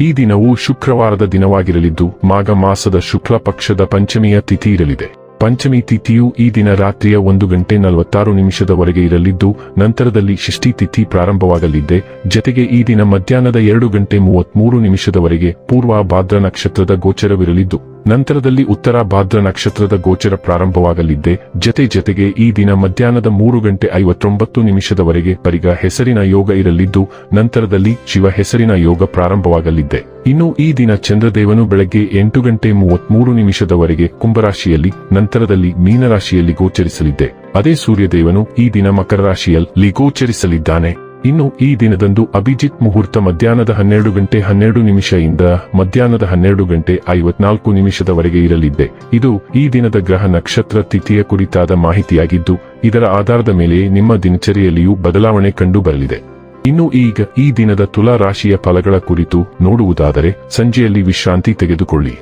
ಈ ದಿನವು ಶುಕ್ರವಾರದ ದಿನವಾಗಿರಲಿದ್ದು, ಮಾಘ ಮಾಸದ ಶುಕ್ಲ ಪಕ್ಷದ ಪಂಚಮಿಯ ತಿಥಿ ಇರಲಿದೆ. ಪಂಚಮಿ ತಿಥಿಯು ಈ ದಿನ ರಾತ್ರಿಯ ಒಂದು ಗಂಟೆ ನಲವತ್ತಾರು ನಿಮಿಷದವರೆಗೆ ಇರಲಿದ್ದು, ನಂತರದಲ್ಲಿ ಷಷ್ಠಿ ತಿಥಿ ಪ್ರಾರಂಭವಾಗಲಿದೆ. ಜತೆಗೆ ಈ ದಿನ ಮಧ್ಯಾಹ್ನದ ಎರಡು ಗಂಟೆ ಮೂವತ್ಮೂರು ನಿಮಿಷದವರೆಗೆ ಪೂರ್ವ ಭಾದ್ರ ನಕ್ಷತ್ರದ ಗೋಚರವಿರಲಿದ್ದು ನಂತರದಲ್ಲಿ ಉತ್ತರ ಭಾದ್ರ ನಕ್ಷತ್ರದ ಗೋಚರ ಪ್ರಾರಂಭವಾಗಲಿದ್ದೆ. ಜತೆ ಜತೆಗೆ ಈ ದಿನ ಮಧ್ಯಾಹ್ನದ ಮೂರು ಗಂಟೆ ಐವತ್ತೊಂಬತ್ತು ನಿಮಿಷದವರೆಗೆ ಪರಿಗ ಹೆಸರಿನ ಯೋಗ ಇರಲಿದ್ದು, ನಂತರದಲ್ಲಿ ಶಿವ ಹೆಸರಿನ ಯೋಗ ಪ್ರಾರಂಭವಾಗಲಿದ್ದೆ. ಇನ್ನು ಈ ದಿನ ಚಂದ್ರದೇವನು ಬೆಳಗ್ಗೆ ಎಂಟು ಗಂಟೆ ಮೂವತ್ಮೂರು ನಿಮಿಷದವರೆಗೆ ಕುಂಭರಾಶಿಯಲ್ಲಿ, ನಂತರದಲ್ಲಿ ಮೀನರಾಶಿಯಲ್ಲಿ ಗೋಚರಿಸಲಿದ್ದೆ. ಅದೇ ಸೂರ್ಯದೇವನು ಈ ದಿನ ಮಕರ ರಾಶಿಯಲ್ಲಿ ಗೋಚರಿಸಲಿದ್ದಾನೆ. ಇನ್ನು ಈ ದಿನದಂದು ಅಭಿಜಿತ್ ಮುಹೂರ್ತ ಮಧ್ಯಾಹ್ನದ ಹನ್ನೆರಡು ಗಂಟೆ ಹನ್ನೆರಡು ನಿಮಿಷದಿಂದ ಮಧ್ಯಾಹ್ನದ ಹನ್ನೆರಡು ಗಂಟೆ ಐವತ್ನಾಲ್ಕು ನಿಮಿಷದವರೆಗೆ ಇರಲಿದ್ದೆ. ಇದು ಈ ದಿನದ ಗ್ರಹ ನಕ್ಷತ್ರ ತಿಥಿಯ ಕುರಿತಾದ ಮಾಹಿತಿಯಾಗಿದ್ದು, ಇದರ ಆಧಾರದ ಮೇಲೆ ನಿಮ್ಮ ದಿನಚರಿಯಲ್ಲಿಯೂ ಬದಲಾವಣೆ ಕಂಡು ಬರಲಿದೆ ಇನ್ನು ಈಗ ಈ ದಿನದ ತುಲಾ ರಾಶಿಯ ಫಲಗಳ ಕುರಿತು ನೋಡುವುದಾದರೆ, ಸಂಜೆಯಲ್ಲಿ ವಿಶ್ರಾಂತಿ ತೆಗೆದುಕೊಳ್ಳಿ.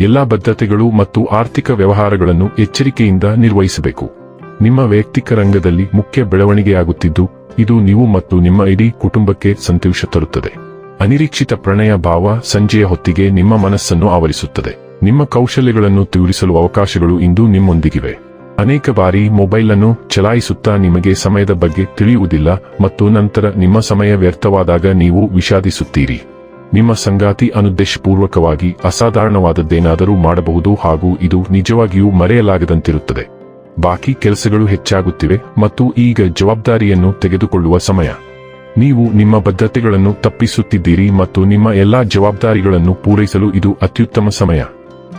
ಎಲ್ಲಾ ಬದ್ಧತೆಗಳು ಮತ್ತು ಆರ್ಥಿಕ ವ್ಯವಹಾರಗಳನ್ನು ಎಚ್ಚರಿಕೆಯಿಂದ ನಿರ್ವಹಿಸಬೇಕು. ನಿಮ್ಮ ವೈಯಕ್ತಿಕ ರಂಗದಲ್ಲಿ ಮುಖ್ಯ ಬೆಳವಣಿಗೆಯಾಗುತ್ತಿದ್ದು, ಇದು ನೀವು ಮತ್ತು ನಿಮ್ಮ ಇಡೀ ಕುಟುಂಬಕ್ಕೆ ಸಂತೋಷ ತರುತ್ತದೆ. ಅನಿರೀಕ್ಷಿತ ಪ್ರಣಯ ಭಾವ ಸಂಜೆಯ ಹೊತ್ತಿಗೆ ನಿಮ್ಮ ಮನಸ್ಸನ್ನು ಆವರಿಸುತ್ತದೆ. ನಿಮ್ಮ ಕೌಶಲ್ಯಗಳನ್ನು ತೋರಿಸಲು ಅವಕಾಶಗಳು ಇಂದು ನಿಮ್ಮೊಂದಿಗಿವೆ. ಅನೇಕ ಬಾರಿ ಮೊಬೈಲ್ ಅನ್ನು ಚಲಾಯಿಸುತ್ತಾ ನಿಮಗೆ ಸಮಯದ ಬಗ್ಗೆ ತಿಳಿಯುವುದಿಲ್ಲ ಮತ್ತು ನಂತರ ನಿಮ್ಮ ಸಮಯ ವ್ಯರ್ಥವಾದಾಗ ನೀವು ವಿಷಾದಿಸುತ್ತೀರಿ. ನಿಮ್ಮ ಸಂಗಾತಿ ಅನುದ್ದೇಶಪೂರ್ವಕವಾಗಿ ಅಸಾಧಾರಣವಾದದ್ದೇನಾದರೂ ಮಾಡಬಹುದು ಹಾಗೂ ಇದು ನಿಜವಾಗಿಯೂ ಮರೆಯಲಾಗದಂತಿರುತ್ತದೆ. ಬಾಕಿ ಕೆಲಸಗಳು ಹೆಚ್ಚಾಗುತ್ತಿವೆ ಮತ್ತು ಈಗ ಜವಾಬ್ದಾರಿಯನ್ನು ತೆಗೆದುಕೊಳ್ಳುವ ಸಮಯ. ನೀವು ನಿಮ್ಮ ಬದ್ಧತೆಗಳನ್ನು ತಪ್ಪಿಸುತ್ತಿದ್ದೀರಿ ಮತ್ತು ನಿಮ್ಮ ಎಲ್ಲಾ ಜವಾಬ್ದಾರಿಗಳನ್ನು ಪೂರೈಸಲು ಇದು ಅತ್ಯುತ್ತಮ ಸಮಯ.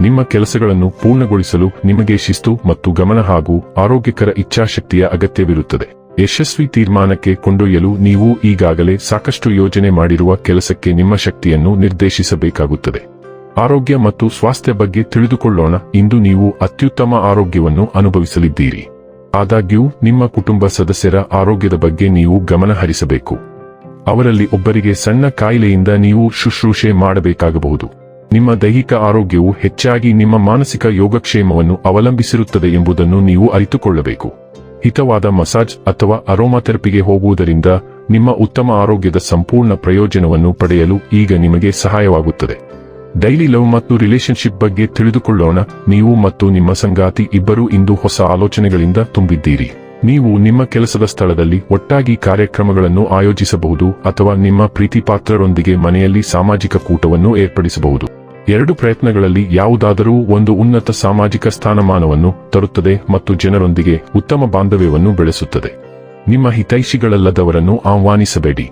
ನಿಮ್ಮ ಕೆಲಸಗಳನ್ನು ಪೂರ್ಣಗೊಳಿಸಲು ನಿಮಗೆ ಶಿಸ್ತು ಮತ್ತು ಗಮನ ಹಾಗೂ ಆರೋಗ್ಯಕರ ಇಚ್ಛಾಶಕ್ತಿಯ ಅಗತ್ಯವಿರುತ್ತದೆ. ಯಶಸ್ವಿ ತೀರ್ಮಾನಕ್ಕೆ ಕೊಂಡೊಯ್ಯಲು ನೀವು ಈಗಾಗಲೇ ಸಾಕಷ್ಟು ಯೋಜನೆ ಮಾಡಿರುವ ಕೆಲಸಕ್ಕೆ ನಿಮ್ಮ ಶಕ್ತಿಯನ್ನು ನಿರ್ದೇಶಿಸಬೇಕಾಗುತ್ತದೆ. ಆರೋಗ್ಯ ಮತ್ತು ಸ್ವಾಸ್ಥ್ಯ ಬಗ್ಗೆ ತಿಳಿದುಕೊಳ್ಳೋಣ. ಇಂದು ನೀವು ಅತ್ಯುತ್ತಮ ಆರೋಗ್ಯವನ್ನು ಅನುಭವಿಸಲಿದ್ದೀರಿ. ಆದಾಗ್ಯೂ, ನಿಮ್ಮ ಕುಟುಂಬ ಸದಸ್ಯರ ಆರೋಗ್ಯದ ಬಗ್ಗೆ ನೀವು ಗಮನ ಹರಿಸಬೇಕು. ಅವರಲ್ಲಿ ಒಬ್ಬರಿಗೆ ಸಣ್ಣ ಕಾಯಿಲೆಯಿಂದ ನೀವು ಶುಶ್ರೂಷೆ ಮಾಡಬೇಕಾಗಬಹುದು. ನಿಮ್ಮ ದೈಹಿಕ ಆರೋಗ್ಯವು ಹೆಚ್ಚಾಗಿ ನಿಮ್ಮ ಮಾನಸಿಕ ಯೋಗಕ್ಷೇಮವನ್ನು ಅವಲಂಬಿಸಿರುತ್ತದೆ ಎಂಬುದನ್ನು ನೀವು ಅರಿತುಕೊಳ್ಳಬೇಕು. ಹಿತವಾದ ಮಸಾಜ್ ಅಥವಾ ಅರೋಮಾಥೆರಪಿಗೆ ಹೋಗುವುದರಿಂದ ನಿಮ್ಮ ಉತ್ತಮ ಆರೋಗ್ಯದ ಸಂಪೂರ್ಣ ಪ್ರಯೋಜನವನ್ನು ಪಡೆಯಲು ಈಗ ನಿಮಗೆ ಸಹಾಯವಾಗುತ್ತದೆ. ಡೈಲಿ ಲವ್ ಮತ್ತು ರಿಲೇಶನ್ಶಿಪ್ ಬಗ್ಗೆ ತಿಳಿದುಕೊಳ್ಳೋಣ. ನೀವು ಮತ್ತು ನಿಮ್ಮ ಸಂಗಾತಿ ಇಬ್ಬರೂ ಇಂದು ಹೊಸ ಆಲೋಚನೆಗಳಿಂದ ತುಂಬಿದ್ದೀರಿ. ನೀವು ನಿಮ್ಮ ಕೆಲಸದ ಸ್ಥಳದಲ್ಲಿ ಒಟ್ಟಾಗಿ ಕಾರ್ಯಕ್ರಮಗಳನ್ನು ಆಯೋಜಿಸಬಹುದು ಅಥವಾ ನಿಮ್ಮ ಪ್ರೀತಿಪಾತ್ರರೊಂದಿಗೆ ಮನೆಯಲ್ಲಿ ಸಾಮಾಜಿಕ ಕೂಟವನ್ನು ಏರ್ಪಡಿಸಬಹುದು. ಎರಡು ಪ್ರಯತ್ನಗಳಲ್ಲಿ ಯಾವುದಾದರೂ ಒಂದು ಉನ್ನತ ಸಾಮಾಜಿಕ ಸ್ಥಾನಮಾನವನ್ನು ತರುತ್ತದೆ ಮತ್ತು ಜನರೊಂದಿಗೆ ಉತ್ತಮ ಬಾಂಧವ್ಯವನ್ನು ಬೆಳೆಸುತ್ತದೆ. ನಿಮ್ಮ ಹಿತೈಷಿಗಳಲ್ಲದವರನ್ನು ಆಹ್ವಾನಿಸಬೇಡಿ.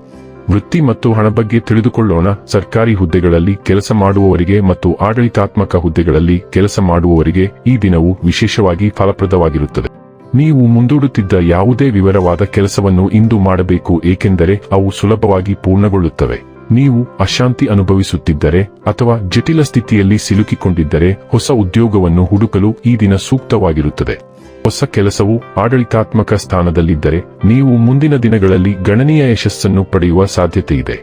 ವೃತ್ತಿ ಮತ್ತು ಹಣ ಬಗ್ಗೆ ತಿಳಿದುಕೊಳ್ಳೋಣ. ಸರ್ಕಾರಿ ಹುದ್ದೆಗಳಲ್ಲಿ ಕೆಲಸ ಮಾಡುವವರಿಗೆ ಮತ್ತು ಆಡಳಿತಾತ್ಮಕ ಹುದ್ದೆಗಳಲ್ಲಿ ಕೆಲಸ ಮಾಡುವವರಿಗೆ ಈ ದಿನವು ವಿಶೇಷವಾಗಿ ಫಲಪ್ರದವಾಗಿರುತ್ತದೆ. ನೀವು ಮುಂದೂಡುತ್ತಿದ್ದ ಯಾವುದೇ ವಿವರವಾದ ಕೆಲಸವನ್ನು ಇಂದು ಮಾಡಬೇಕು, ಏಕೆಂದರೆ ಅವು ಸುಲಭವಾಗಿ ಪೂರ್ಣಗೊಳ್ಳುತ್ತವೆ. ನೀವು ಅಶಾಂತಿ ಅನುಭವಿಸುತ್ತಿದ್ದರೆ ಅಥವಾ ಜಟಿಲ ಸ್ಥಿತಿಯಲ್ಲಿ ಸಿಲುಕಿಕೊಂಡಿದ್ದರೆ ಹೊಸ ಉದ್ಯೋಗವನ್ನು ಹುಡುಕಲು ಈ ದಿನ ಸೂಕ್ತವಾಗಿರುತ್ತದೆ. ಹೊಸ ಕೆಲಸವು ಆಡಳಿತಾತ್ಮಕ ಸ್ಥಾನದಲ್ಲಿದ್ದರೆ ನೀವು ಮುಂದಿನ ದಿನಗಳಲ್ಲಿ ಗಣನೀಯ ಯಶಸ್ಸನ್ನು ಪಡೆಯುವ ಸಾಧ್ಯತೆ ಇದೆ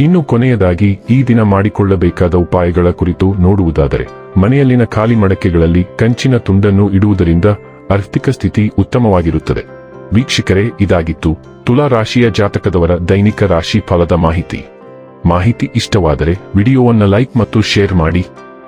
ಇನ್ನು ಕೊನೆಯದಾಗಿ ಈ ದಿನ ಮಾಡಿಕೊಳ್ಳಬೇಕಾದ ಉಪಾಯಗಳ ಕುರಿತು ನೋಡುವುದಾದರೆ, ಮನೆಯಲ್ಲಿನ ಖಾಲಿ ಮಡಕೆಗಳಲ್ಲಿ ಕಂಚಿನ ತುಂಡನ್ನು ಇಡುವುದರಿಂದ ಆರ್ಥಿಕ ಸ್ಥಿತಿ ಉತ್ತಮವಾಗಿರುತ್ತದೆ. ವೀಕ್ಷಕರೇ, ಇದಾಗಿತ್ತು ತುಲಾ ರಾಶಿಯ ಜಾತಕದವರ ದೈನಿಕ ರಾಶಿ ಫಲದ ಮಾಹಿತಿ. ಮಾಹಿತಿ ಇಷ್ಟವಾದರೆ ವಿಡಿಯೋವನ್ನು ಲೈಕ್ ಮತ್ತು ಶೇರ್ ಮಾಡಿ.